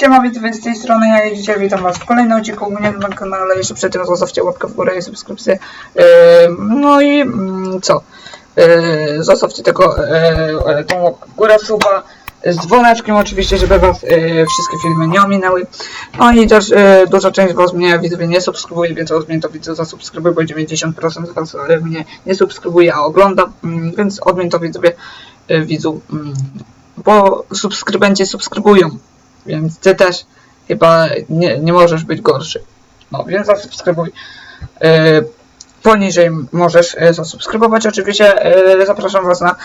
Siema, witam z tej strony, ja dzisiaj witam was w kolejnym odcinku u mnie na kanale. Jeszcze przed tym zostawcie łapkę w górę i subskrypcję. No i mm, co? Zostawcie tego, yy, tą łapkę w górę, suba z dzwoneczkiem oczywiście, żeby was yy, wszystkie filmy nie ominęły. No i też duża część was mnie widzowie nie subskrybuje, więc od mnie to widzę zasubskrybuj, bo 90% z was mnie nie subskrybuje, a ogląda. Yy, więc od mnie to widzowie widzą, yy, bo subskrybenci subskrybują. Więc ty też chyba nie, nie możesz być gorszy. No więc zasubskrybuj. Yy, poniżej możesz yy, zasubskrybować. Oczywiście yy, zapraszam Was na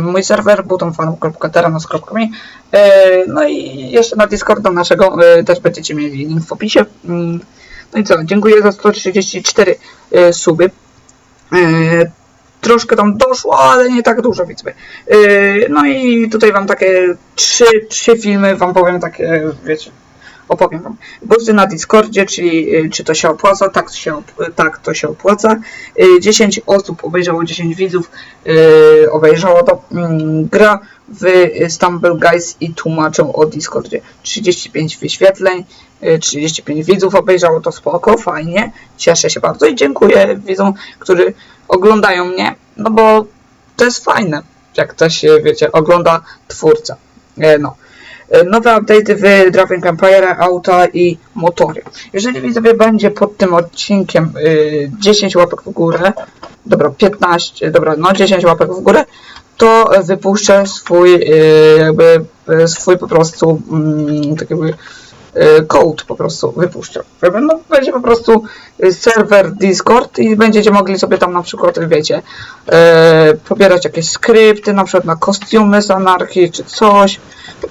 mój serwer butonfarm.teranos.me No i jeszcze na Discorda naszego też będziecie mieli link w opisie. Yy, no i co, dziękuję za 134 yy, suby. Troszkę tam doszło, ale nie tak dużo widzimy. Yy, no i tutaj wam takie trzy, trzy filmy wam powiem takie, wiecie, opowiem wam. Busty na Discordzie, czyli yy, czy to się opłaca, tak się, op- tak, to się opłaca. Yy, 10 osób obejrzało, 10 widzów obejrzało to. Yy, gra w Stumble Guys i tłumaczą o Discordzie. 35 wyświetleń, yy, 35 widzów obejrzało to spoko, fajnie. Cieszę się bardzo i dziękuję widzom, którzy oglądają mnie, no bo to jest fajne, jak to się, wiecie, ogląda twórca. E, No. E, Nowe update'y w Driving Empire, auta i motory. Jeżeli widzowie będzie pod tym odcinkiem y, 10 łapek w górę, dobra, 15, dobra, no 10 łapek w górę, to wypuszczę swój, y, jakby, y, swój po prostu, mm, tak jakby, y, code po prostu wypuszczę. Jakby, No, będzie po prostu y, serwer Discord i będziecie mogli sobie tam na przykład, wiecie, e, pobierać jakieś skrypty, na przykład na kostiumy z anarchii czy coś.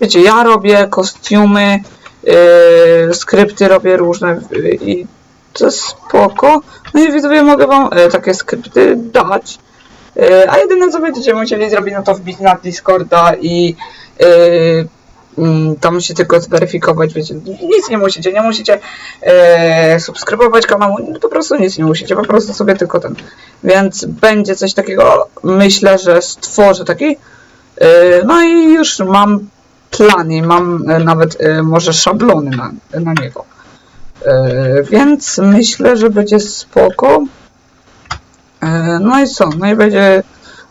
Wiecie, ja robię kostiumy, e, skrypty robię różne y, i to jest spoko. No i widzowie mogę wam e, takie skrypty dać. E, a jedyne co będziecie musieli zrobić, no to wbić na Discorda i e, mm, tam się tylko zweryfikować, wiecie, nic nie musicie, nie musicie e, subskrybować kanału, po prostu nic nie musicie, po prostu sobie tylko ten. Więc będzie coś takiego, myślę, że stworzę taki. E, no i już mam plan i mam e, nawet e, może szablony na, na niego. E, więc myślę, że będzie spoko. E, no i co? No i będzie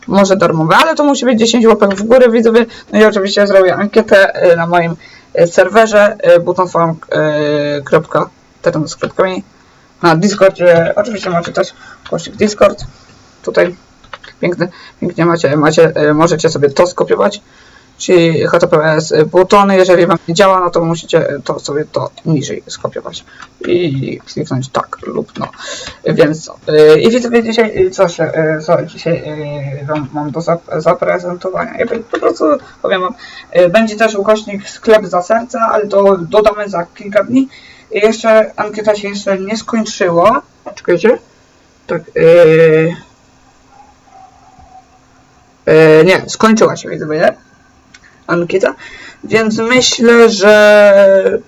może darmowe, ale to musi być 10 łapek w górę, widzowie. No i oczywiście zrobię ankietę e, na moim e, serwerze e, butonfarm.terens.me na Discordzie. Oczywiście macie też kościół Discord. Tutaj piękny, pięknie macie, macie, możecie sobie to skopiować. Czyli HTTPS butony, jeżeli wam nie działa, no to musicie to sobie to niżej skopiować i kliknąć tak lub no. Więc? Yy, I widzowie dzisiaj, yy, co się, yy, co dzisiaj wam mam do zap- zaprezentowania. Ja po prostu powiem wam, będzie też ukośnik sklep za serca, ale to dodamy za kilka dni. I jeszcze ankieta się jeszcze nie skończyła. Czekajcie. Tak, yy... Yy, nie, skończyła się, widzowie ankieta, więc myślę, że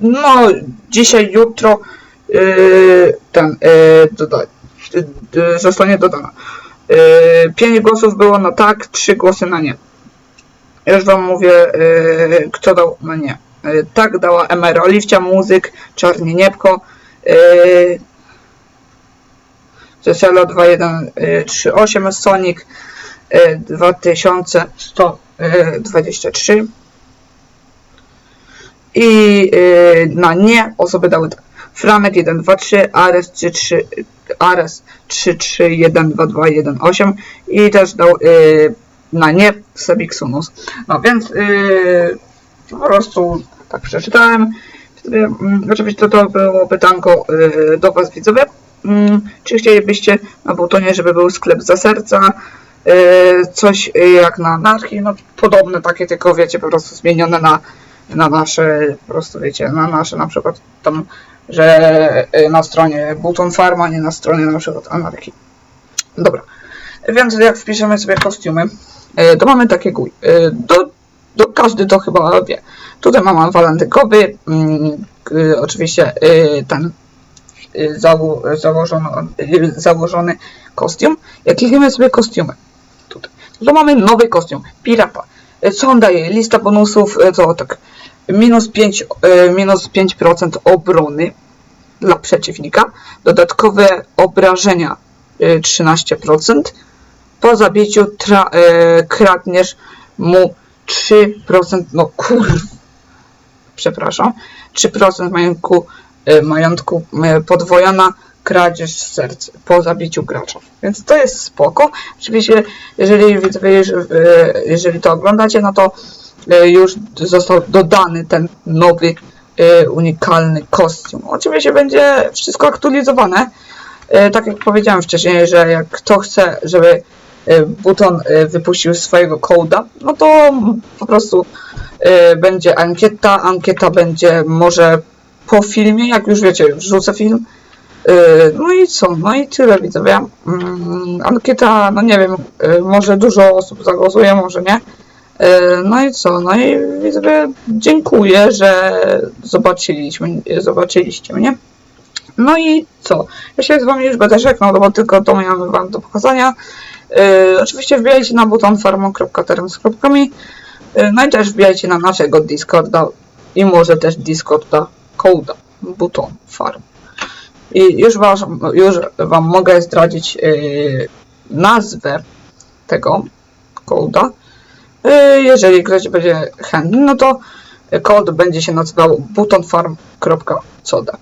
no dzisiaj, jutro yy, ten yy, dodaj, yy, zostanie dodana. Yy, 5 głosów było na tak, 3 głosy na nie. Już wam mówię, yy, kto dał na nie. Yy, tak dała Emer Oliwcia, Muzyk, Czarnie Niepko, yy, 2138, yy, Sonic yy, 2100 Y, 23 i y, na nie osoby dały tak. Franek 123, Ares 33, Ares 33122118 i też dał y, na nie Sebiksunus. No więc po prostu tak przeczytałem. Mm, oczywiście to, to było pytanko do Was widzowie. Mm, czy chcielibyście na Butonie, żeby był sklep za serca? Yy, coś yy, jak na anarchii, no podobne takie, tylko wiecie, po prostu zmienione na, na nasze, po prostu wiecie, na nasze na przykład tam, że yy, na stronie Buton Farma, nie na stronie na przykład anarchii. Dobra, więc jak wpiszemy sobie kostiumy, to mamy takie. Yy, do, do, każdy to chyba wie. Tutaj mamy walentynkowy, mm, yy, oczywiście ten zało, założony, założony kostium. Jak klikniemy sobie kostiumy, to mamy nowy kostium, pirata. Y, Co on daje? Lista bonusów, y, co tak, minus 5, e, minus 5% obrony dla przeciwnika, dodatkowe obrażenia e, 13%, po zabiciu tra, e, kradniesz mu 3%, no kur... przepraszam, 3% majątku, e, majątku e, podwojona kradzież serc po zabiciu gracza. Więc to jest spoko. Oczywiście, jeżeli e, jeżeli to oglądacie, no to e, już został dodany ten nowy, e, unikalny kostium. Oczywiście będzie wszystko aktualizowane. Tak jak powiedziałem wcześniej, że jak kto chce, żeby Buton wypuścił swojego koda, no to po prostu będzie ankieta. Ankieta będzie może po filmie, jak już wiecie, wrzucę film. E, No i co? No i tyle widzowie. Mm, Ankieta, no nie wiem, e, może dużo osób zagłosuje, może nie. E, No i co? No i widzowie, dziękuję, że zobaczyliśmy, zobaczyliście mnie. No i co? Ja się z wami już będę żegnał, no bo tylko to miałem wam do pokazania. Oczywiście wbijajcie na butonfarmo.terms.me yy, No i też wbijajcie na naszego Discorda i może też Discorda Coda Buton Farm. I już, was, już wam mogę zdradzić yy, nazwę tego koda. Yy, jeżeli ktoś będzie chętny, no to kod będzie się nazywał butonfarm.coda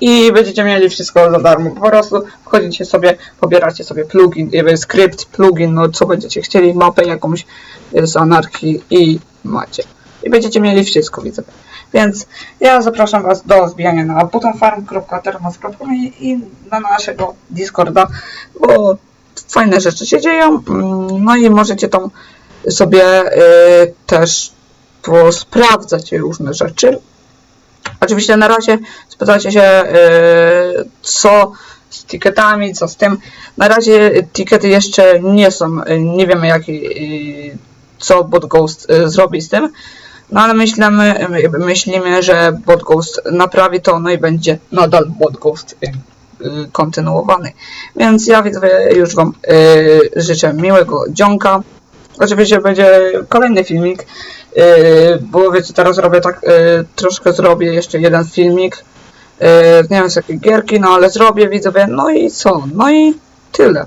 i będziecie mieli wszystko za darmo. Po prostu wchodzicie sobie, pobieracie sobie plugin, skrypt, plugin, no co będziecie chcieli, mapę jakąś z anarchii i macie. I będziecie mieli wszystko, widzę. Więc ja zapraszam Was do wbijania na butonfarm.termos.com i, na naszego Discorda, bo fajne rzeczy się dzieją. mm, No i możecie tam sobie y, też posprawdzać różne rzeczy. Oczywiście na razie spytacie się, yy, co z tiketami, co z tym. Na razie tikety jeszcze nie są, yy, nie wiemy jak, yy, co Bot Ghost zrobi z tym. No ale myślimy, myślimy, że Bot Ghost naprawi to, no i będzie nadal Bot Ghost yy, yy, kontynuowany. Więc ja widzowie już Wam yy, życzę miłego dzionka. Oczywiście będzie kolejny filmik, bo wiecie, teraz robię tak, troszkę zrobię jeszcze jeden filmik, nie wiem z jakiej gierki, no ale zrobię widzowie, no i co, no i tyle.